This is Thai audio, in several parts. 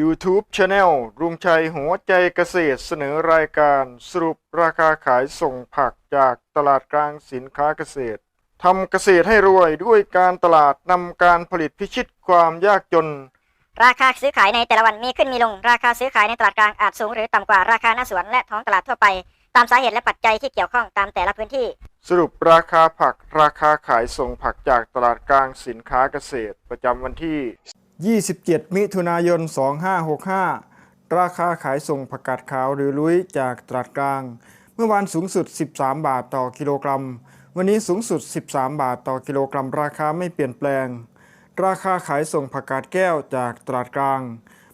YouTube Channel รุงชัยหัวใจเกษตรเสนอรายการสรุปราคาขายส่งผักจากตลาดกลางสินค้าเกษตรทำเกษตรให้รวยด้วยการตลาดนำการผลิตพิชิตความยากจน ราคาซื้อขายในแต่ละวันมีขึ้นมีลง ราคาซื้อขายในตลาดกลางอาจสูงหรือต่ำกว่าราคาหน้าสวนและท้องตลาดทั่วไป ตามสาเหตุและปัจจัยที่เกี่ยวข้องตามแต่ละพื้นที่ สรุปราคาผักราคาขายส่งผักจากตลาดกลางสินค้าเกษตร ประจำวันที่ 27 มิถุนายน 2565 ราคาขายส่งผักกาดขาวหรือลุยจากตลาดกลาง เมื่อวานสูงสุด 13 บาทต่อกิโลกรัม วันนี้สูงสุด 13 บาทต่อกิโลกรัม ราคาไม่เปลี่ยนแปลง ราคาขายส่งผักกาดแก้วจากตลาดกลาง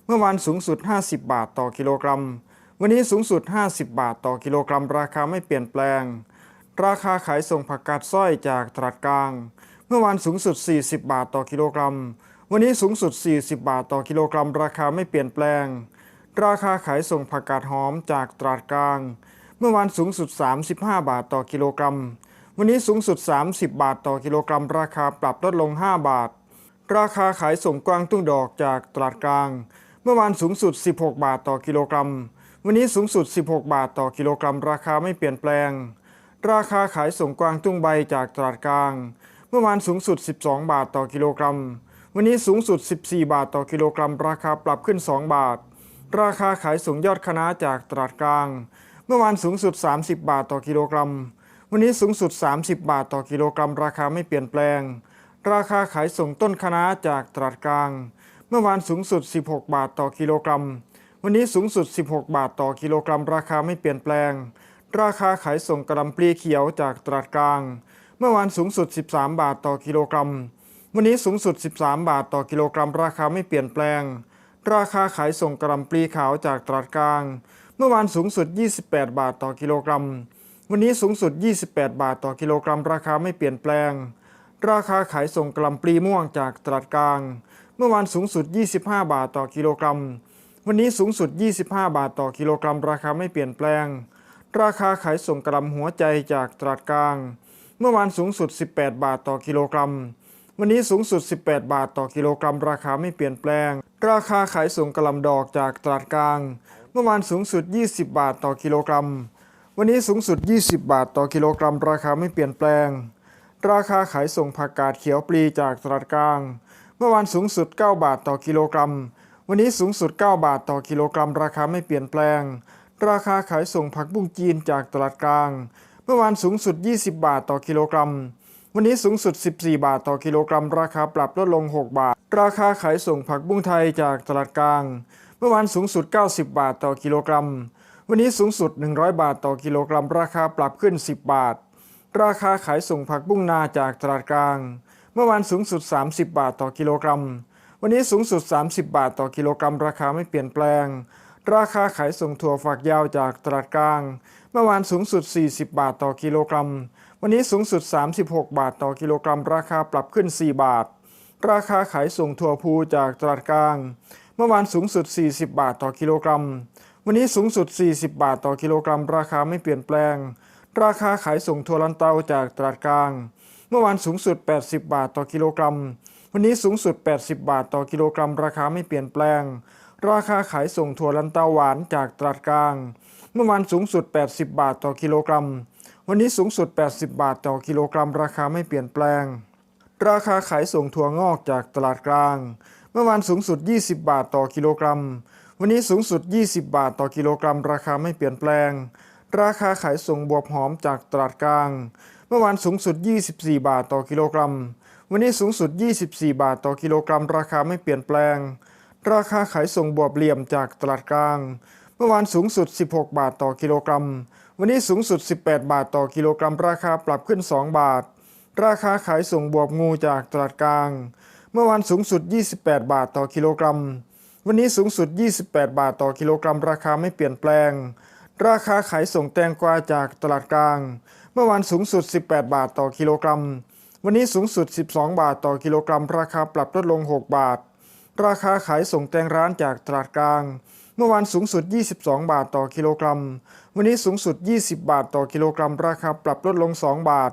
เมื่อวานสูงสุด 50 บาทต่อกิโลกรัม วันนี้สูงสุด 50 บาทต่อกิโลกรัม ราคาไม่เปลี่ยนแปลง ราคาขายส่งผักกาดสร้อยจากตลาดกลาง เมื่อวานสูงสุด 40 บาทต่อกิโลกรัม วันนี้สูงสุด 40 บาทต่อกิโลกรัม ราคาไม่เปลี่ยนแปลง ราคาขายส่งผักกาดหอมจากตลาดกลาง เมื่อวานสูงสุด 35 บาทต่อกิโลกรัม วันนี้สูงสุด 30 บาทต่อกิโลกรัม ราคาปรับลดลง 5 บาท ราคาขายส่งกวางตุ้งดอกจากตลาดกลาง เมื่อวานสูงสุด 16 บาทต่อกิโลกรัม วันนี้สูงสุด 16 บาทต่อกิโลกรัม ราคาไม่เปลี่ยนแปลง ราคาขายส่งกวางตุ้งใบจากตลาดกลาง เมื่อวานสูงสุด 12 บาทต่อกิโลกรัม วันนี้สูงสุด 14 บาทต่อกิโลกรัม ราคาปรับขึ้น 2 บาท ราคาขายส่งยอดคณะจากตลาดกลาง เมื่อวานสูงสุด 30 บาทต่อกิโลกรัม วันนี้สูงสุด 30 บาทต่อกิโลกรัม ราคาไม่เปลี่ยนแปลง ราคาขายส่งต้นคณะจากตลาดกลาง เมื่อวานสูงสุด 16 บาทต่อกิโลกรัม วันนี้สูงสุด 16 บาทต่อกิโลกรัม ราคาไม่เปลี่ยนแปลง ราคาขายส่งกระลำปลีเขียวจากตลาดกลาง เมื่อวานสูงสุด 13 บาทต่อกิโลกรัม วันนี้สูงสุด 13 บาทต่อกิโลกรัมราคาไม่เปลี่ยนแปลง ราคาขายส่งกระหลำปลีขาวจากตลาดกลาง เมื่อวานสูงสุด 28 บาทต่อกิโลกรัม วันนี้สูงสุด 28 บาทต่อกิโลกรัม ราคาไม่เปลี่ยนแปลง ราคาขายส่งกระหลำปลีม่วงจากตลาดกลาง เมื่อวานสูงสุด 25 บาทต่อกิโลกรัม วันนี้สูงสุด 25 บาทต่อกิโลกรัม ราคาไม่เปลี่ยนแปลง ราคาขายส่งกระหลำหัวใจจากตลาดกลาง เมื่อวานสูงสุด 18 บาทต่อกิโลกรัม วันนี้สูงสุด 18 บาทต่อกิโลกรัม ราคาไม่เปลี่ยนแปลง ราคาขายส่งกระหลำดอกจากตลาดกลาง เมื่อวานสูงสุด 20 บาทต่อกิโลกรัม วันนี้สูงสุด 20 บาทต่อกิโลกรัม ราคาไม่เปลี่ยนแปลง ราคาขายส่งผักกาดเขียวปลีจากตลาดกลาง เมื่อวานสูงสุด 9 บาทต่อกิโลกรัม วันนี้สูงสุด 9 บาทต่อกิโลกรัม ราคาไม่เปลี่ยนแปลง ราคาขายส่งผักบุ้งจีนจากตลาดกลาง เมื่อวานสูงสุด 20 บาทต่อกิโลกรัม วันนี้สูงสุด 14 บาทต่อกิโลกรัม ราคาปรับลดลง 6 บาท ราคาขายส่งผักบุ้งไทยจากตลาดกลาง เมื่อวานสูงสุด 90 บาทต่อกิโลกรัม วันนี้สูงสุด 100 บาทต่อกิโลกรัม ราคาปรับขึ้น 10 บาท ราคาขายส่งผักบุ้งนาจากตลาดกลาง เมื่อวานสูงสุด 30 บาทต่อกิโลกรัม วันนี้สูงสุด 30 บาทต่อกิโลกรัม ราคาไม่เปลี่ยนแปลง ราคาขายส่งถั่วฝักยาวจากตลาดกลาง เมื่อวานสูงสุด 40 บาทต่อกิโลกรัม วันนี้สูงสุด 36 บาทต่อกิโลกรัม ราคาปรับขึ้น 4 บาท ราคาขายส่งถั่วพูจากตลาดกลาง เมื่อวานสูงสุด 40 บาทต่อกิโลกรัม วันนี้สูงสุด 40 บาทต่อกิโลกรัม ราคาไม่เปลี่ยนแปลง ราคาขายส่งถั่วลันเตาจากตลาดกลาง เมื่อวานสูงสุด 80 บาทต่อกิโลกรัม วันนี้สูงสุด 80 บาทต่อกิโลกรัม ราคาไม่เปลี่ยนแปลง ราคาขายส่งถั่วลันเตาหวานจากตลาดกลาง เมื่อวานสูงสุด 80 บาทต่อกิโลกรัม วันนี้สูงสุด 80 บาทต่อกิโลกรัมราคาไม่เปลี่ยนแปลง ราคาขายส่งถั่วงอกจากตลาดกลาง เมื่อวานสูงสุด 20 บาทต่อกิโลกรัม วันนี้สูงสุด 20 บาทต่อกิโลกรัม ราคาไม่เปลี่ยนแปลง ราคาขายส่งบวบหอมจากตลาดกลาง เมื่อวานสูงสุด 24 บาทต่อกิโลกรัม วันนี้สูงสุด 24 บาทต่อกิโลกรัม ราคาไม่เปลี่ยนแปลง ราคาขายส่งบวบเหลี่ยมจากตลาดกลาง เมื่อวานสูงสุด 16 บาทต่อกิโลกรัม วันนี้สูงสุด 18 บาทต่อกิโลกรัม ราคาปรับขึ้น 2 บาท ราคาขายส่งบวบงูจากตลาดกลาง เมื่อวานสูงสุด 28 บาทต่อกิโลกรัม วันนี้สูงสุด 28 บาทต่อกิโลกรัม ราคาไม่เปลี่ยนแปลง ราคาขายส่งแตงกวาจากตลาดกลาง เมื่อวานสูงสุด 18 บาทต่อกิโลกรัม วันนี้สูงสุด 12 บาทต่อกิโลกรัม ราคาปรับลดลง 6 บาท ราคาขายส่งแตงร้านจากตลาดกลาง มื่อวานสูงสุด 22 บาทต่อกิโลกรัม วันนี้สูงสุด 20 บาทต่อกิโลกรัม ราคาปรับลดลง 2 บาท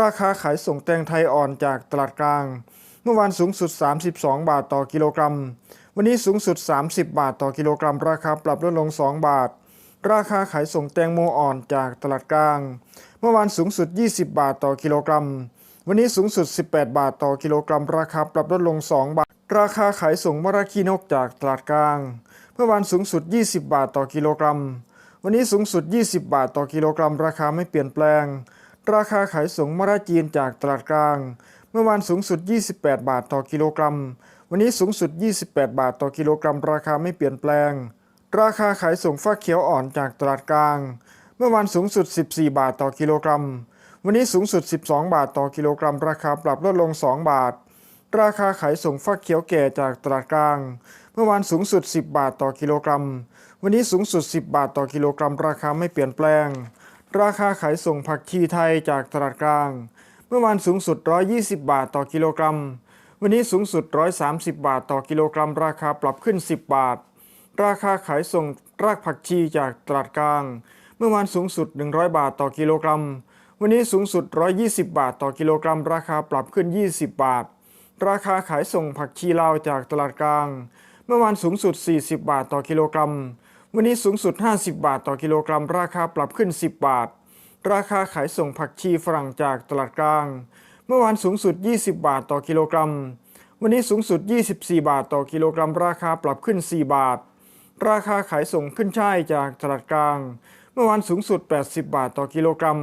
ราคาขายส่งแตงไทยอ่อนจากตลาดกลาง เมื่อวานสูงสุด 32 บาทต่อกิโลกรัม วันนี้สูงสุด 30 บาทต่อกิโลกรัม ราคาปรับลดลง 2 บาท ราคาขายส่งแตงโมอ่อนจากตลาดกลาง เมื่อวานสูงสุด 20 บาทต่อกิโลกรัม วันนี้สูงสุด 18 บาทต่อกิโลกรัม ราคาปรับลดลง 2 บาท ราคาขายส่งมะระขี้นกจากตลาดกลาง เมื่อวานสูงสุด 20 บาทต่อกิโลกรัม วันนี้สูงสุด 20 บาทต่อกิโลกรัม ราคาไม่เปลี่ยนแปลง ราคาขายส่งมะระจีนจากตลาดกลาง เมื่อวานสูงสุด 28 บาทต่อกิโลกรัม วันนี้สูงสุด 28 บาทต่อกิโลกรัม ราคาไม่เปลี่ยนแปลง ราคาขายส่งฟักเขียวอ่อนจากตลาดกลาง เมื่อวานสูงสุด 14 บาทต่อกิโลกรัม วันนี้สูงสุด 12 บาทต่อกิโลกรัม ราคาปรับลดลง 2 บาท ราคาขายส่งฟักเขียวแก่จากตลาดกลาง เมื่อวานสูงสุด 10 บาทต่อกิโลกรัม วันนี้สูงสุด 10 บาทต่อกิโลกรัม ราคาไม่เปลี่ยนแปลง ราคาขายส่งผักชีไทยจากตลาดกลาง เมื่อวานสูงสุด 120 บาทต่อกิโลกรัม วันนี้สูงสุด 130 บาทต่อกิโลกรัม ราคาปรับขึ้น 10 บาท ราคาขายส่งรากผักชีจากตลาดกลาง เมื่อวานสูงสุด 100 บาทต่อกิโลกรัม วันนี้สูงสุด 120 บาทต่อกิโลกรัม ราคาปรับขึ้น 20 บาท ราคาขายส่งผักชีลาวจากตลาดกลาง เมื่อวานสูงสุด 40 บาทต่อกิโลกรัม วันนี้สูงสุด 50 บาทต่อกิโลกรัม ราคาปรับขึ้น 10 บาท ราคาขายส่งผักชีฝรั่งจากตลาดกลาง เมื่อวานสูงสุด 20 บาทต่อกิโลกรัม วันนี้สูงสุด 24 บาทต่อกิโลกรัม ราคาปรับขึ้น 4 บาท ราคาขายส่งขึ้นช่ายจากตลาดกลาง เมื่อวานสูงสุด 80 บาทต่อกิโลกรัม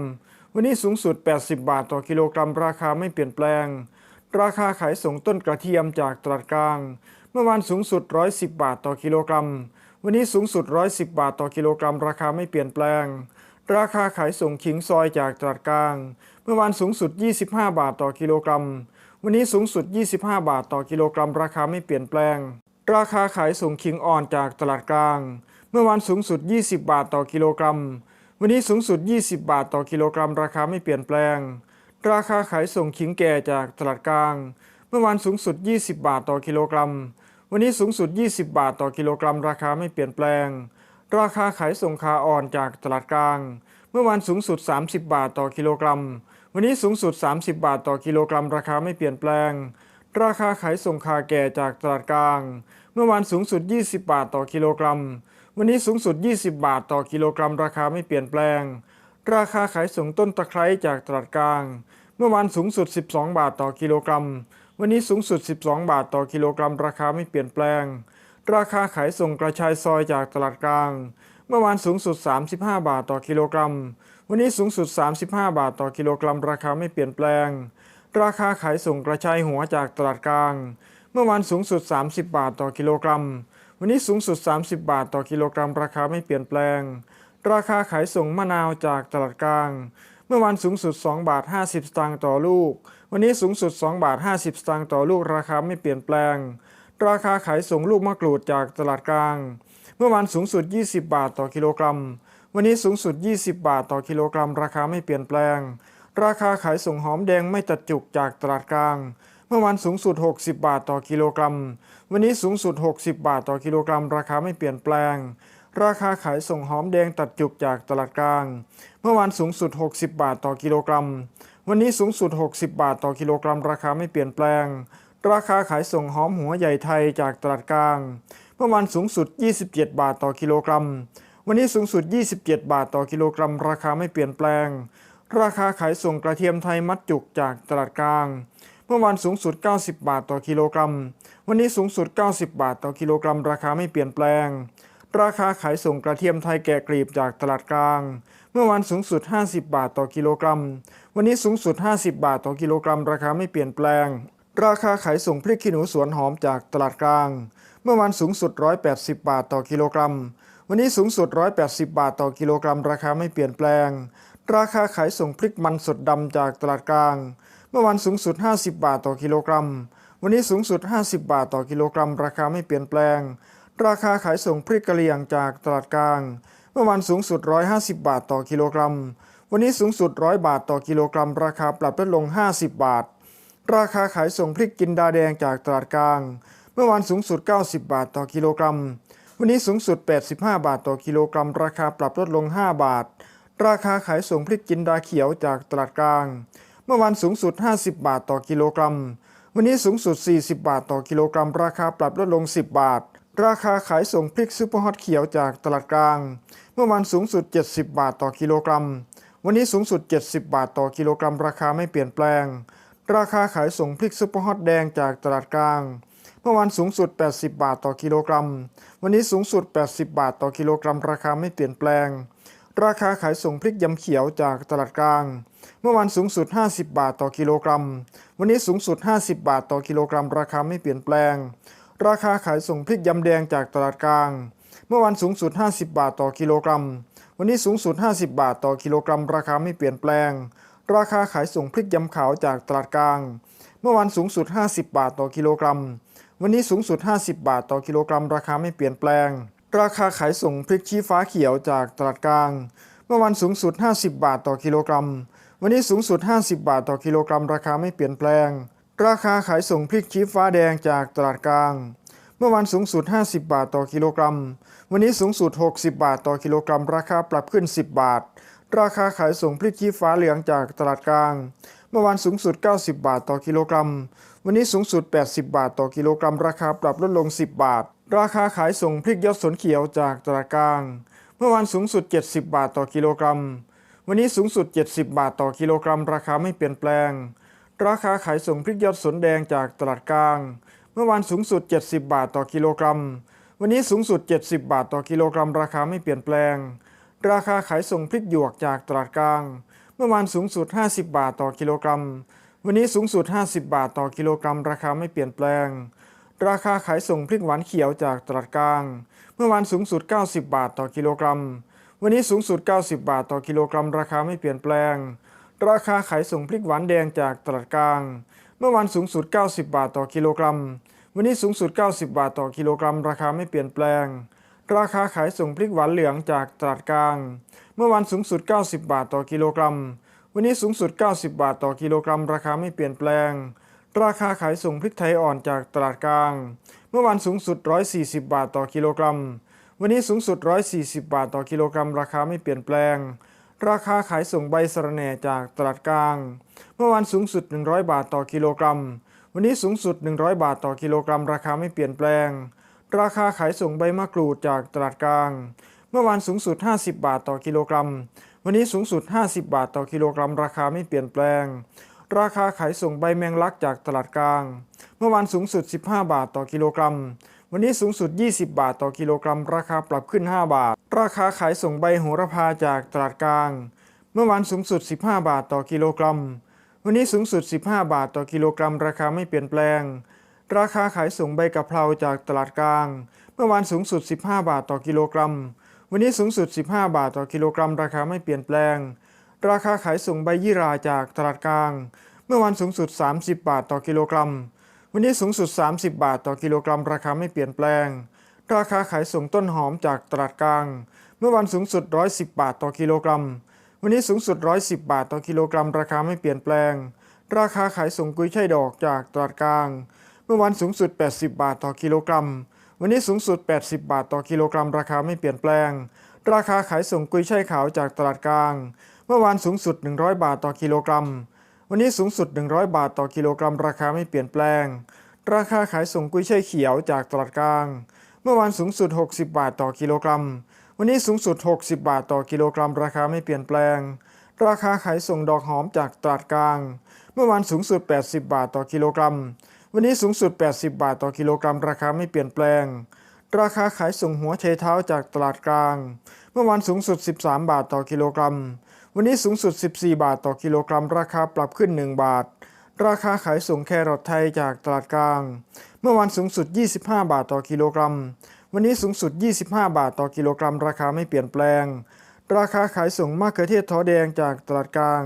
วันนี้สูงสุด 80 บาทต่อกิโลกรัม ราคาไม่เปลี่ยนแปลง ราคาขายส่งต้นกระเทียมจากตลาดกลาง เมื่อวานสูงสุด 110 บาทต่อกิโลกรัม วันนี้สูงสุด 110 บาทต่อกิโลกรัม ราคาไม่เปลี่ยนแปลง ราคาขายส่งขิงซอยจากตลาดกลาง เมื่อวานสูงสุด 25 บาทต่อกิโลกรัม วันนี้สูงสุด 25 บาทต่อกิโลกรัม ราคาไม่เปลี่ยนแปลง ราคาขายส่งขิงอ่อนจากตลาดกลาง เมื่อวานสูงสุด 20 บาทต่อกิโลกรัม วันนี้สูงสุด 20 บาทต่อกิโลกรัม ราคาไม่เปลี่ยนแปลง ราคาขายส่งขิงแก่จากตลาดกลาง เมื่อวานสูงสุด 20 บาทต่อกิโลกรัม วันนี้สูงสุด 20 บาทต่อกิโลกรัม ราคาไม่เปลี่ยนแปลง ราคาขายส่งคาอ่อนจากตลาดกลาง เมื่อวานสูงสุด 30 บาทต่อกิโลกรัม วันนี้สูงสุด 30 บาทต่อกิโลกรัม ราคาไม่เปลี่ยนแปลง ราคาขายส่งคาแก่จากตลาดกลาง เมื่อวานสูงสุด 20 บาทต่อกิโลกรัม วันนี้สูงสุด 20 บาทต่อกิโลกรัม ราคาไม่เปลี่ยนแปลง ราคาขายส่งต้นตะไคร้จากตลาดกลาง เมื่อวานสูงสุด 12 บาทต่อกิโลกรัม วันนี้สูงสุด 12 บาทต่อกิโลกรัม ราคาไม่เปลี่ยนแปลง ราคาขายส่งกระชายซอยจากตลาดกลาง เมื่อวานสูงสุด 35 บาทต่อกิโลกรัม วันนี้สูงสุด 35 บาทต่อกิโลกรัม ราคาไม่เปลี่ยนแปลง ราคาขายส่งกระชายหัวจากตลาดกลาง เมื่อวานสูงสุด 30 บาทต่อกิโลกรัม วันนี้สูงสุด 30 บาทต่อกิโลกรัม ราคาไม่เปลี่ยนแปลง ราคาขายส่งมะนาวจากตลาดกลาง เมื่อวานสูงสุด 2 บาท 50 สตางค์ต่อลูก วันนี้สูงสุด 2 บาท 50 สตางค์ต่อลูกราคาไม่เปลี่ยนแปลง ราคาขายส่งลูกมะกรูดจากตลาดกลาง เมื่อวานสูงสุด 20 บาทต่อกิโลกรัม วันนี้สูงสุด 20 บาทต่อกิโลกรัม ราคาไม่เปลี่ยนแปลง ราคาขายส่งหอมแดงไม่ตัดจุกจากตลาดกลาง เมื่อวานสูงสุด 60 บาทต่อกิโลกรัม วันนี้สูงสุด 60 บาทต่อกิโลกรัม ราคาไม่เปลี่ยนแปลง ราคาขายส่งหอมแดงตัดจุกจากตลาดกลาง เมื่อวานสูงสุด 60 บาทต่อกิโลกรัม วันนี้สูงสุด 60 บาทต่อกิโลกรัม ราคาไม่เปลี่ยนแปลง ราคาขายส่งหอมหัวใหญ่ไทยจากตลาดกลาง เมื่อวานสูงสุด 27 บาทต่อกิโลกรัม วันนี้สูงสุด 27 บาทต่อกิโลกรัม ราคาไม่เปลี่ยนแปลง ราคาขายส่งกระเทียมไทยมัดจุกจากตลาดกลางเมื่อวานสูงสุด 90 บาทต่อกิโลกรัม วันนี้สูงสุด 90 บาทต่อกิโลกรัม ราคาไม่เปลี่ยนแปลง ราคาขายส่งกระเทียมไทยแกะกลีบจากตลาดกลาง เมื่อวานสูงสุด 50 บาทต่อกิโลกรัม วันนี้สูงสุด 50 บาทต่อกิโลกรัม ราคาไม่เปลี่ยนแปลง ราคาขายส่งพริกขี้หนูสวนหอมจากตลาดกลาง เมื่อวานสูงสุด 180 บาทต่อกิโลกรัม วันนี้สูงสุด 180 บาทต่อกิโลกรัม ราคาไม่เปลี่ยนแปลง ราคาขายส่งพริกมันสดดำจากตลาดกลาง เมื่อวานสูงสุด 50 บาทต่อกิโลกรัม วันนี้สูงสุด 50 บาทต่อกิโลกรัม ราคาไม่เปลี่ยนแปลง ราคาขายส่งพริกกะเหรี่ยงจากตลาดกลาง เมื่อวานสูงสุด 150 บาทต่อกิโลกรัม วันนี้สูงสุด 100 บาทต่อกิโลกรัม ราคาปรับลดลง 50 บาท ราคาขายส่งพริกจินดาแดงจากตลาดกลาง เมื่อวานสูงสุด 90 บาทต่อกิโลกรัม วันนี้สูงสุด 85 บาทต่อกิโลกรัม ราคาปรับลดลง 5 บาท ราคาขายส่งพริกจินดาเขียวจากตลาดกลาง เมื่อวานสูงสุด 50 บาทต่อกิโลกรัม วันนี้สูงสุด 40 บาทต่อกิโลกรัม ราคาปรับลดลง 10 บาท ราคาขายส่งพริกซุปเปอร์ฮอตเขียวจากตลาดกลาง เมื่อวานสูงสุด 70 บาทต่อกิโลกรัม วันนี้สูงสุด 70 บาทต่อกิโลกรัม ราคาไม่เปลี่ยนแปลง ราคาขายส่งพริกซุปเปอร์ฮอตแดงจากตลาดกลาง เมื่อวานสูงสุด 80 บาทต่อกิโลกรัม วันนี้สูงสุด 80 บาทต่อกิโลกรัม ราคาไม่เปลี่ยนแปลง ราคาขายส่งพริกยำเขียวจากตลาดกลาง เมื่อวานสูงสุด 50 บาทต่อกิโลกรัม วันนี้สูงสุด 50 บาทต่อกิโลกรัม ราคาไม่เปลี่ยนแปลง ราคาขายส่งพริกยำแดงจากตลาดกลาง เมื่อวันสูงสุด 50 บาทต่อกิโลกรัม วันนี้สูงสุด 50 บาทต่อกิโลกรัม ราคาไม่เปลี่ยนแปลง ราคาขายส่งพริกยำขาวจากตลาดกลาง เมื่อวันสูงสุด 50 บาทต่อกิโลกรัม วันนี้สูงสุด 50 บาทต่อกิโลกรัม ราคาไม่เปลี่ยนแปลง ราคาขายส่งพริกชี้ฟ้าเขียวจากตลาดกลาง เมื่อวันสูงสุด 50 บาทต่อกิโลกรัม วันนี้สูงสุด 50 บาทต่อกิโลกรัม ราคาไม่เปลี่ยนแปลง ราคาขายส่งพริกชี้ฟ้าแดงจากตลาดกลาง เมื่อวันสูงสุด 50 บาทต่อกิโลกรัม วันนี้สูงสุด 60 บาทต่อกิโลกรัม ราคาปรับขึ้น 10 บาท ราคาขายส่งพริกชี้ฟ้าเหลืองจากตลาดกลาง เมื่อวันสูงสุด 90 บาทต่อกิโลกรัม วันนี้สูงสุด 80 บาทต่อกิโลกรัม ราคาปรับลดลง 10 บาท ราคาขายส่งพริกยอดสนเขียวจากตลาดกลาง เมื่อวันสูงสุด 70 บาทต่อกิโลกรัม วันนี้สูงสุด 70 บาทต่อกิโลกรัม ราคาไม่เปลี่ยนแปลง ราคาขายส่งพริกยอดสนแดงจากตลาดกลาง เมื่อวานสูงสุด 70 บาทต่อกิโลกรัม วันนี้สูงสุด 70 บาทต่อกิโลกรัม ราคาไม่เปลี่ยนแปลง ราคาขายส่งพริกหยวกจากตลาดกลาง เมื่อวานสูงสุด 50 บาทต่อกิโลกรัม วันนี้สูงสุด 50 บาทต่อกิโลกรัม ราคาไม่เปลี่ยนแปลง ราคาขายส่งพริกหวานเขียวจากตลาดกลาง เมื่อวานสูงสุด 90 บาทต่อกิโลกรัม วันนี้สูงสุด 90 บาทต่อกิโลกรัม ราคาไม่เปลี่ยนแปลง ราคาขายส่งพริกหวานแดงจากตลาดกลาง เมื่อวันสูงสุด 90 บาทต่อกิโลกรัม วันนี้สูงสุด 90 บาทต่อกิโลกรัม ราคาไม่เปลี่ยนแปลง ราคาขายส่งพริกหวานเหลืองจากตลาดกลาง เมื่อวันสูงสุด 90 บาทต่อกิโลกรัม วันนี้สูงสุด 90 บาทต่อกิโลกรัม ราคาไม่เปลี่ยนแปลง ราคาขายส่งพริกไทยอ่อนจากตลาดกลาง เมื่อวันสูงสุด 140 บาทต่อกิโลกรัม วันนี้สูงสุด 140 บาทต่อกิโลกรัม ราคาไม่เปลี่ยนแปลง ราคาขายส่งใบสะระแหน่จากตลาดกลาง เมื่อวันสูงสุด 100 บาทต่อกิโลกรัม วันนี้สูงสุด 100 บาทต่อกิโลกรัม ราคาไม่เปลี่ยนแปลง ราคาขายส่งใบมะกรูดจากตลาดกลาง เมื่อวันสูงสุด 50 บาทต่อกิโลกรัม วันนี้สูงสุด 50 บาทต่อกิโลกรัม ราคาไม่เปลี่ยนแปลง ราคาขายส่งใบแมงลักจากตลาดกลาง เมื่อวันสูงสุด 15 บาทต่อกิโลกรัม วันนี้สูงสุด 20 บาทต่อกิโลกรัม ราคาปรับขึ้น 5 บาท ราคาขายส่งใบโหระพาจากตลาดกลาง เมื่อวานสูงสุด 15 บาทต่อกิโลกรัม วันนี้สูงสุด 15 บาทต่อกิโลกรัม ราคาไม่เปลี่ยนแปลง ราคาขายส่งใบกะเพราจากตลาดกลาง เมื่อวานสูงสุด 15 บาทต่อกิโลกรัม วันนี้สูงสุด 15 บาทต่อกิโลกรัม ราคาไม่เปลี่ยนแปลง ราคาขายส่งใบยี่หราจากตลาดกลาง เมื่อวันสูงสุด 30 บาทต่อกิโลกรัม วันนี้สูงสุด 30 บาทต่อกิโลกรัมราคาไม่เปลี่ยนแปลง ราคาขายส่งต้นหอมจากตลาดกลาง เมื่อวันสูงสุด 110 บาทต่อกิโลกรัม วันนี้สูงสุด 110 บาทต่อกิโลกรัม ราคาไม่เปลี่ยนแปลง ราคาขายส่งกุยช่ายดอกจากตลาดกลาง เมื่อวันสูงสุด 80 บาทต่อกิโลกรัม วันนี้สูงสุด 80 บาทต่อกิโลกรัม ราคาไม่เปลี่ยนแปลง ราคาขายส่งกุยช่ายขาวจากตลาดกลาง เมื่อวานสูงสุด 100 บาทต่อกิโลกรัม วันนี้สูงสุด 100 บาทต่อกิโลกรัมราคาไม่เปลี่ยนแปลง ราคาขายส่งกุ้ยช่ายเขียวจากตลาดกลาง เมื่อวานสูงสุด 60 บาทต่อกิโลกรัม วันนี้สูงสุด 60 บาทต่อกิโลกรัม ราคาไม่เปลี่ยนแปลง ราคาขายส่งดอกหอมจากตลาดกลาง เมื่อวานสูงสุด 80 บาทต่อกิโลกรัม วันนี้สูงสุด 80 บาทต่อกิโลกรัม ราคาไม่เปลี่ยนแปลง ราคาขายส่งหัวไชเท้าจากตลาดกลาง เมื่อวานสูงสุด 13 บาทต่อกิโลกรัม วันนี้สูงสุด 14 บาทต่อกิโลกรัม ราคาปรับขึ้น 1 บาท ราคาขายส่งแครอทไทยจากตลาดกลาง เมื่อวันสูงสุด 25 บาทต่อกิโลกรัม วันนี้สูงสุด 25 บาทต่อกิโลกรัม ราคาไม่เปลี่ยนแปลง ราคาขายส่งมะเขือเทศท้อแดงจากตลาดกลาง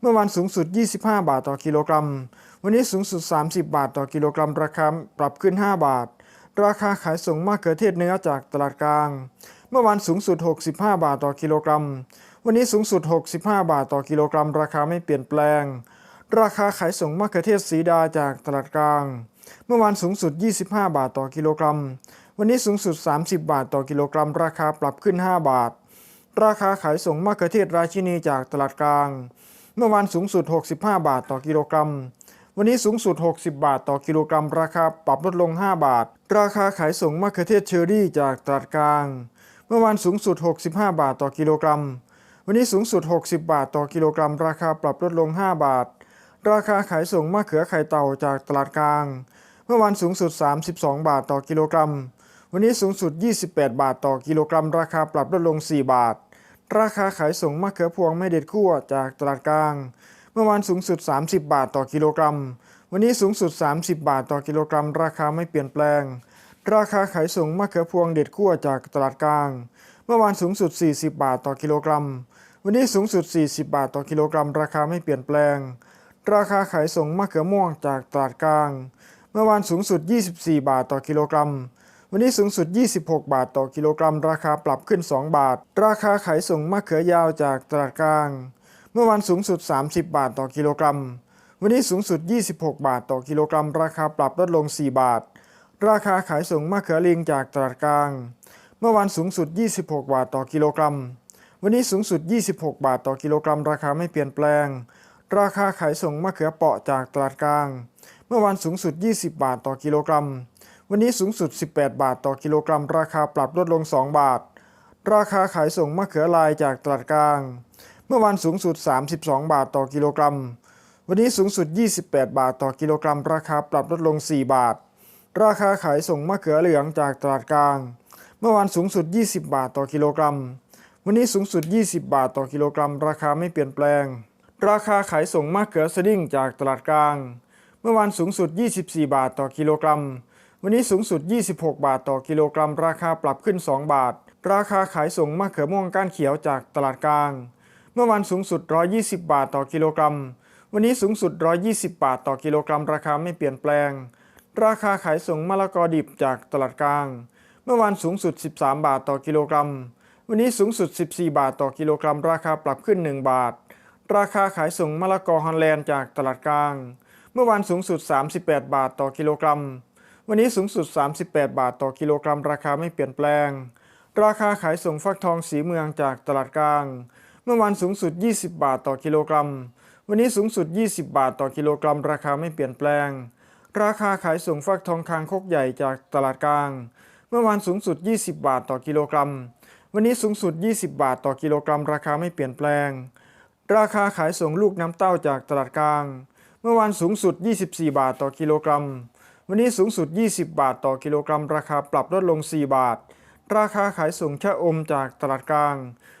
เมื่อวันสูงสุด 25 บาทต่อกิโลกรัม วันนี้สูงสุด 30 บาทต่อกิโลกรัม ราคาปรับขึ้น 5 บาท ราคาขายส่งมะเขือเทศเนื้อจากตลาดกลาง เมื่อวันสูงสุด 65 บาทต่อกิโลกรัมวันนี้สูงสุด 65 บาทต่อกิโลกรัม ราคาไม่เปลี่ยนแปลง ราคาขายส่งมะเขือเทศสีดาจากตลาดกลาง เมื่อวานสูงสุด 25 บาทต่อกิโลกรัม วันนี้สูงสุด 30 บาทต่อกิโลกรัม ราคาปรับขึ้น 5 บาท ราคาขายส่งมะเขือเทศราชินีจากตลาดกลาง เมื่อวานสูงสุด 65 บาทต่อกิโลกรัมวันนี้สูงสุด 60 บาทต่อกิโลกรัม ราคาปรับลดลง 5 บาท ราคาขายส่งมะเขือเทศเชอรี่จากตลาดกลาง เมื่อวานสูงสุด 65 บาทต่อกิโลกรัม วันนี้สูงสุด 60 บาทต่อกิโลกรัม ราคาปรับลดลง 5 บาท ราคาขายส่งมะเขือไข่เต่าจากตลาดกลาง เมื่อวานสูงสุด 32 บาทต่อกิโลกรัม วันนี้สูงสุด 28 บาทต่อกิโลกรัม ราคาปรับลดลง 4 บาท ราคาขายส่งมะเขือพวงไม่เด็ดคั่วจากตลาดกลาง เมื่อวานสูงสุด 30 บาทต่อกิโลกรัม วันนี้สูงสุด 30 บาทต่อกิโลกรัม ราคาไม่เปลี่ยนแปลง ราคาขายส่งมะเขือพวงเด็ดคั่วจากตลาดกลาง เมื่อวานสูงสุด 40 บาทต่อกิโลกรัม วันนี้สูงสุด 40 บาทต่อกิโลกรัม ราคาไม่เปลี่ยนแปลง ราคาขายส่งมะเขือม่วงจากตลาดกลาง เมื่อวานสูงสุด 24 บาทต่อกิโลกรัม วันนี้สูงสุด 26 บาทต่อกิโลกรัม ราคาปรับขึ้น 2 บาท ราคาขายส่งมะเขือยาวจากตลาดกลาง เมื่อวานสูงสุด 30 บาทต่อกิโลกรัม วันนี้สูงสุด 26 บาทต่อกิโลกรัม ราคาปรับลดลง 4 บาท ราคาขายส่งมะเขือลิงจากตลาดกลาง เมื่อวานสูงสุด 26 บาทต่อกิโลกรัม วันนี้สูงสุด 26 บาทต่อกิโลกรัมราคาไม่เปลี่ยนแปลง ราคาขายส่งมะเขือเปราะจากตลาดกลาง เมื่อวานสูงสุด 20 บาทต่อกิโลกรัม วันนี้สูงสุด 18 บาทต่อกิโลกรัม ราคาปรับลดลง 2 บาท ราคาขายส่งมะเขือลายจากตลาดกลาง เมื่อวานสูงสุด 32 บาทต่อกิโลกรัม วันนี้สูงสุด 28 บาทต่อกิโลกรัม ราคาปรับลดลง 4 บาท ราคาขายส่งมะเขือเหลืองจากตลาดกลาง เมื่อวานสูงสุด 20 บาทต่อกิโลกรัม วันนี้สูงสุด 20 บาทต่อกิโลกรัม ราคาไม่เปลี่ยนแปลง ราคาขายส่งมะเขือสดิ้งจากตลาดกลาง เมื่อวานสูงสุด 24 บาทต่อกิโลกรัม วันนี้สูงสุด 26 บาทต่อกิโลกรัม ราคาปรับขึ้น 2 บาท ราคาขายส่งมะเขือม่วงก้านเขียวจากตลาดกลาง เมื่อวานสูงสุด 120 บาทต่อกิโลกรัม วันนี้สูงสุด 120 บาทต่อกิโลกรัม ราคาไม่เปลี่ยนแปลง ราคาขายส่งมะละกอดิบจากตลาดกลาง เมื่อวานสูงสุด 13 บาทต่อกิโลกรัม วันนี้สูงสุด 14 บาทต่อกิโลกรัม ราคาปรับขึ้น 1 บาท ราคาขายส่งมะละกอฮอลแลนด์จากตลาดกลาง เมื่อวานสูงสุด 38 บาทต่อกิโลกรัม วันนี้สูงสุด 38 บาทต่อกิโลกรัม ราคาไม่เปลี่ยนแปลง ราคาขายส่งฟักทองสีเมืองจากตลาดกลาง เมื่อวานสูงสุด 20 บาทต่อกิโลกรัม วันนี้สูงสุด 20 บาทต่อกิโลกรัม ราคาไม่เปลี่ยนแปลง ราคาขายส่งฟักทองคางคกใหญ่จากตลาดกลาง เมื่อวานสูงสุด 20 บาทต่อกิโลกรัม วันนี้สูงสุด 20 บาทต่อกิโลกรัม ราคาไม่เปลี่ยนแปลง ราคาขายส่งลูกน้ำเต้าจากตลาดกลาง เมื่อวานสูงสุด 24 บาทต่อกิโลกรัม วันนี้สูงสุด 20 บาทต่อกิโลกรัม ราคาปรับลดลง 4 บาท ราคาขายส่งชะอมจากตลาดกลาง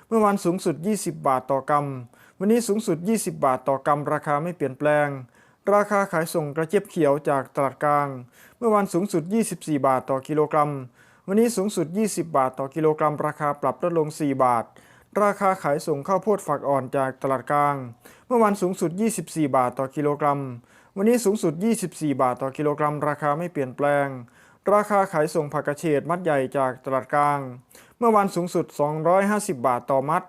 เมื่อวานสูงสุด 20 บาทต่อกรัม วันนี้สูงสุด 20 บาทต่อกรัม ราคาไม่เปลี่ยนแปลงราคาขายส่งกระเจี๊ยบเขียวจากตลาดกลาง เมื่อวานสูงสุด 24 บาทต่อกิโลกรัม วันนี้สูงสุด 20 บาทต่อกิโลกรัม ราคาปรับลดลง 4 บาท ราคาขายส่งข้าวโพดฝักอ่อนจากตลาดกลาง เมื่อวานสูงสุด 24 บาทต่อกิโลกรัม วันนี้สูงสุด 24 บาทต่อกิโลกรัม ราคาไม่เปลี่ยนแปลง ราคาขายส่งผักกระเฉดมัดใหญ่จากตลาดกลาง เมื่อวานสูงสุด 250 บาทต่อมัด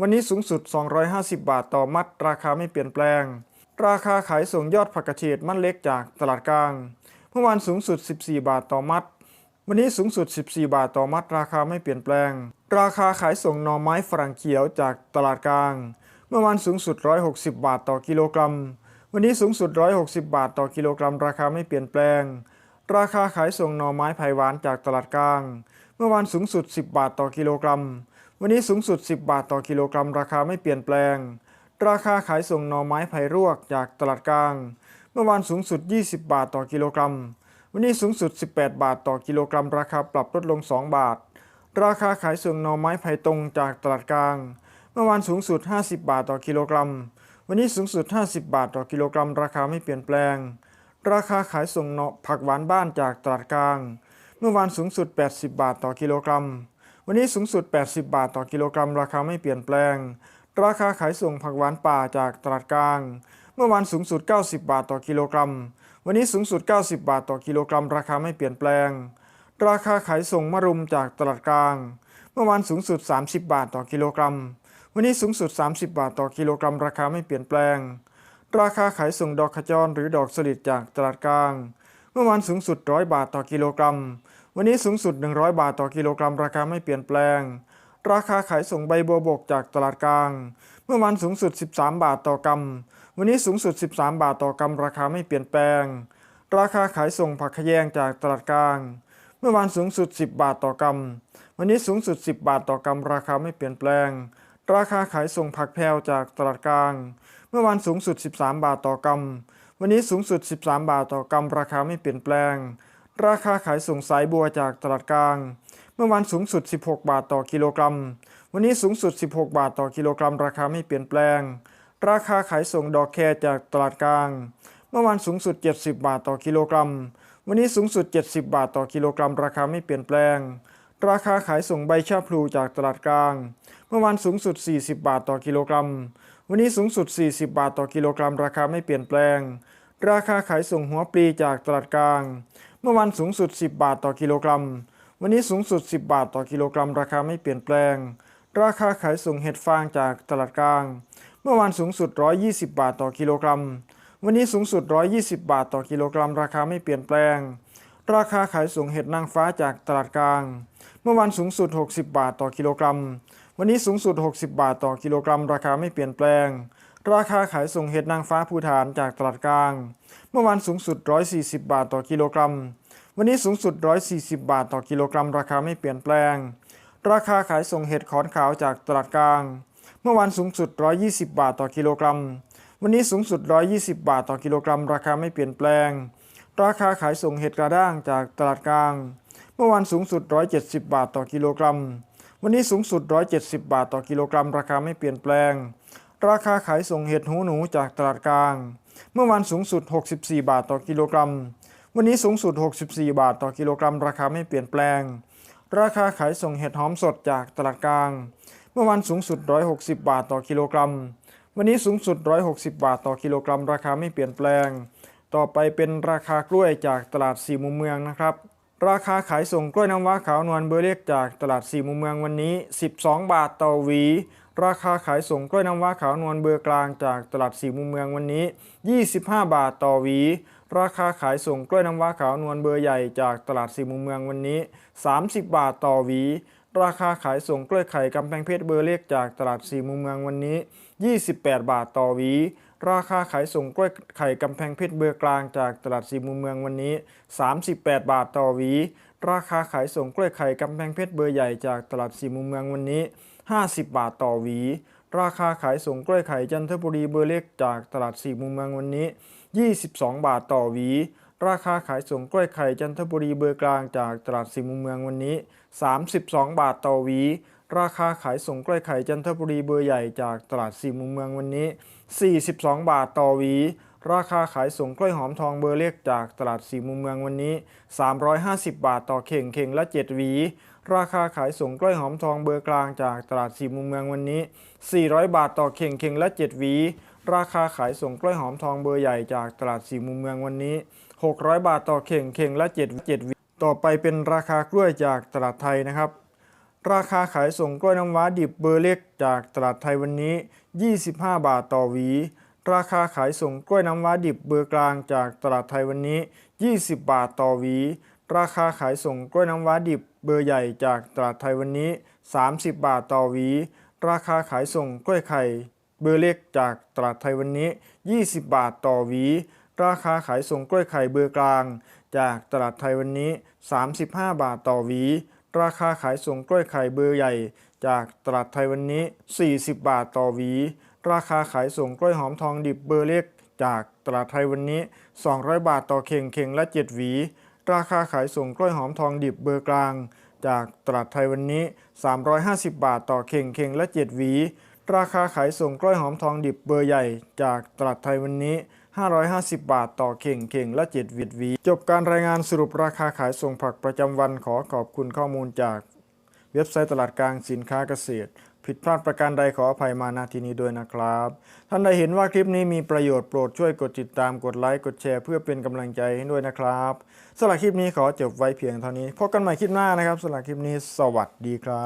วันนี้สูงสุด 250 บาทต่อมัด ราคาไม่เปลี่ยนแปลง ราคาขายส่งยอดผักกระเฉดมัดเล็กจากตลาดกลาง เมื่อวานสูงสุด 14 บาทต่อมัด วันนี้สูงสุด 14 บาทต่อมัดราคาไม่เปลี่ยนแปลง ราคาขายส่งหน่อไม้ฝรั่งเขียวจากตลาดกลาง เมื่อวานสูงสุด 160 บาทต่อกิโลกรัม วันนี้สูงสุด 160 บาทต่อกิโลกรัม ราคาไม่เปลี่ยนแปลง ราคาขายส่งหน่อไม้ไผ่หวานจากตลาดกลาง เมื่อวานสูงสุด 10 บาทต่อกิโลกรัม วันนี้สูงสุด 10 บาทต่อกิโลกรัม ราคาไม่เปลี่ยนแปลง ราคาขายส่งหน่อไม้ไผ่รวกจากตลาดกลาง เมื่อวานสูงสุด 20 บาทต่อกิโลกรัม วันนี้สูงสุด 18 บาทต่อกิโลกรัม ราคาปรับลดลง 2 บาท ราคาขายส่งหน่อไม้ไผ่ตรงจากตลาดกลาง เมื่อวานสูงสุด 50 บาทต่อกิโลกรัม วันนี้สูงสุด 50 บาทต่อกิโลกรัม ราคาไม่เปลี่ยนแปลง ราคาขายส่งเนาะผักหวานบ้านจากตลาดกลาง เมื่อวานสูงสุด 80 บาทต่อกิโลกรัม วันนี้สูงสุด 80 บาทต่อกิโลกรัม ราคาไม่เปลี่ยนแปลง ราคาขายส่งผักหวานป่าจากตลาดกลาง เมื่อวานสูงสุด 90 บาทต่อกิโลกรัม วันนี้สูงสุด 90 บาทต่อกิโลกรัม ราคาไม่เปลี่ยนแปลง ราคาขายส่งมะรุมจากตลาดกลาง เมื่อวานสูงสุด 30 บาทต่อกิโลกรัม วันนี้สูงสุด 30 บาทต่อกิโลกรัม ราคาไม่เปลี่ยนแปลง ราคาขายส่งดอกขจรหรือดอกสลิดจากตลาดกลาง เมื่อวานสูงสุด 100 บาทต่อกิโลกรัม วันนี้สูงสุด 100 บาทต่อกิโลกรัม ราคาไม่เปลี่ยนแปลง ราคาขายส่งใบบัวบกจากตลาดกลาง เมื่อวานสูงสุด 13 บาทต่อกรัม วันนี้สูงสุด 13 บาทต่อกรัมราคาไม่เปลี่ยนแปลง ราคาขายส่งผักขยงจากตลาดกลาง เมื่อวานสูงสุด 10 บาทต่อกรัม วันนี้สูงสุด 10 บาทต่อกรัมราคาไม่เปลี่ยนแปลง ราคาขายส่งผักแพรวจากตลาดกลาง เมื่อวานสูงสุด 13 บาทต่อกรัม วันนี้สูงสุด 13 บาทต่อกรัมราคาไม่เปลี่ยนแปลง ราคาขายส่งสายบัวจากตลาดกลาง เมื่อวานสูงสุด 16 บาทต่อกิโลกรัม วันนี้สูงสุด 16 บาทต่อกิโลกรัม ราคาไม่เปลี่ยนแปลง ราคาขายส่งดอกแคจากตลาดกลาง เมื่อวานสูงสุด 70 บาทต่อกิโลกรัม วันนี้สูงสุด 70 บาทต่อกิโลกรัม ราคาไม่เปลี่ยนแปลง ราคาขายส่งใบชะพลูจากตลาดกลาง เมื่อวานสูงสุด 40 บาทต่อกิโลกรัม วันนี้สูงสุด 40 บาทต่อกิโลกรัม ราคาไม่เปลี่ยนแปลง ราคาขายส่งหัวปลีจากตลาดกลาง เมื่อวันสูงสุด 10 บาทต่อกิโลกรัม วันนี้สูงสุด 10 บาทต่อกิโลกรัม ราคาไม่เปลี่ยนแปลง ราคาขายส่งเห็ดฟางจากตลาดกลาง มื่อวานสูงสุด 120 บาทต่อกิโลกรัม วันนี้สูงสุด 120 บาทต่อกิโลกรัม ราคาไม่เปลี่ยนแปลง ราคาขายส่งเห็ดนางฟ้าจากตลาดกลาง เมื่อวันสูงสุด 60 บาทต่อกิโลกรัม วันนี้สูงสุด 60 บาทต่อกิโลกรัม ราคาไม่เปลี่ยนแปลง ราคาขายส่งเห็ดนางฟ้าภูฐานจากตลาดกลาง เมื่อวานสูงสุด 140 บาทต่อกิโลกรัม วันนี้สูงสุด 140 บาทต่อกิโลกรัม ราคาไม่เปลี่ยนแปลง ราคาขายส่งเห็ดขอนขาวจากตลาดกลาง มื่อวานสูงสุด 120 บาทต่อกิโลกรัม วันนี้สูงสุด 120 บาทต่อกิโลกรัม ราคาไม่เปลี่ยนแปลง ราคาขายส่งเห็ดกระด้างจากตลาดกลาง เมื่อวานสูงสุด 170 บาทต่อกิโลกรัม วันนี้สูงสุด 170 บาทต่อกิโลกรัม ราคาไม่เปลี่ยนแปลง ราคาขายส่งเห็ดหูหนูจากตลาดกลาง เมื่อวานสูงสุด 64 บาทต่อกิโลกรัม วันนี้สูงสุด 64 บาทต่อกิโลกรัม ราคาไม่เปลี่ยนแปลง ราคาขายส่งเห็ดหอมสดจากตลาดกลาง มื่อวันสูงสุด 160 บาทต่อกิโลกรัม วันนี้สูงสุด 160 บาทต่อกิโลกรัม ราคาไม่เปลี่ยนแปลง ต่อไปเป็นราคากล้วยจากตลาดสี่มุมเมืองนะครับ ราคาขายส่งกล้วยน้ำว้าขาวนวลเบอร์เล็กจากตลาดสี่มุมเมืองวันนี้ 12 บาทต่อหวี ราคาขายส่งกล้วยน้ำว้าขาวนวลเบอร์กลางจากตลาดสี่มุมเมืองวันนี้ 25 บาทต่อหวี ราคาขายส่งกล้วยน้ำว้าขาวนวลเบอร์ใหญ่จากตลาดสี่มุมเมืองวันนี้ 30 บาทต่อหวี ราคาขายส่งกล้วยไข่กำแพงเพชรเบอร์เล็กจากตลาดสี่มุมเมืองวันนี้ 28 บาทต่อหวี ราคาขายส่งกล้วยไข่กำแพงเพชรเบอร์กลางจากตลาดสี่มุมเมืองวันนี้ 38 บาทต่อหวี ราคาขายส่งกล้วยไข่กำแพงเพชรเบอร์ใหญ่จากตลาดสี่มุมเมืองวันนี้ 50 บาทต่อหวี ราคาขายส่งกล้วยไข่จันทบุรีเบอร์เล็กจากตลาดสี่มุมเมืองวันนี้ 22 บาทต่อหวี ราคาขายส่งกล้วยไข่จันทบุรีเบอร์กลางจากตลาดสี่มุมเมืองวันนี้ 32 บาทต่อหวี ราคาขายส่งกล้วยไข่จันทบุรีเบอร์ใหญ่จากตลาดสี่มุมเมืองวันนี้ 42 บาทต่อหวี ราคาขายส่งกล้วยหอมทองเบอร์เล็กจากตลาดสี่มุมเมืองวันนี้ 350 บาทต่อเข่งเข่งละ 7 หวี ราคาขายส่งกล้วยหอมทองเบอร์กลางจากตลาดสี่มุมเมืองวันนี้ 400 บาทต่อเข่งเข่งละ 7 หวี ราคาขายส่งกล้วยหอมทองเบอร์ใหญ่จากตลาดสี่มุมเมืองวันนี้ 600 บาทต่อเข่งเข่งละ7 7หวี ต่อไปเป็นราคากล้วยจากตลาดไทยนะครับ ราคาขายส่งกล้วยน้ำว้าดิบเบอร์เล็กจากตลาดไทยวันนี้ 25 บาทต่อหวี ราคาขายส่งกล้วยน้ำว้าดิบเบอร์กลางจากตลาดไทยวันนี้ 20 บาทต่อหวี ราคาขายส่งกล้วยน้ำว้าดิบเบอร์ใหญ่จากตลาดไทยวันนี้ 30 บาทต่อหวี ราคาขายส่งกล้วยไข่เบอร์เล็กจากตลาดไทยวันนี้ 20 บาทต่อหวี ราคาขายส่งกล้วยไข่เบอร์กลาง จากตลาดไทยวันนี้ 35 บาทต่อหวี ราคาขายส่งกล้วยไข่เบอร์ใหญ่ จากตลาดไทยวันนี้ 40 บาทต่อหวี ราคาขายส่งกล้วยหอมทองดิบเบอร์เล็ก จากตลาดไทยวันนี้ 200 บาทต่อเข่งเข่งละ 7 หวี ราคาขายส่งกล้วยหอมทองดิบเบอร์กลาง จากตลาดไทยวันนี้ 350 บาทต่อเข่งเข่งละ 7 หวี ราคาขายส่งกล้วยหอมทองดิบเบอร์ใหญ่ จากตลาดไทยวันนี้ 550 บาทต่อเข่งเข่งละ7วิดวี จบการรายงานสรุปราคาขายส่งผักประจำวันขอขอบคุณข้อมูลจาก เว็บไซต์ตลาดกลางสินค้าเกษตร ผิดพลาดประการใดขออภัยมาณที่นี้ด้วยนะครับ ท่านใดเห็นว่าคลิปนี้มีประโยชน์โปรดช่วยกดติดตามกดไลค์กดแชร์เพื่อเป็นกำลังใจให้ด้วยนะครับสำหรับคลิปนี้ขอจบไว้เพียงเท่านี้พบกันใหม่คลิปหน้านะครับสำหรับคลิปนี้สวัสดีครับ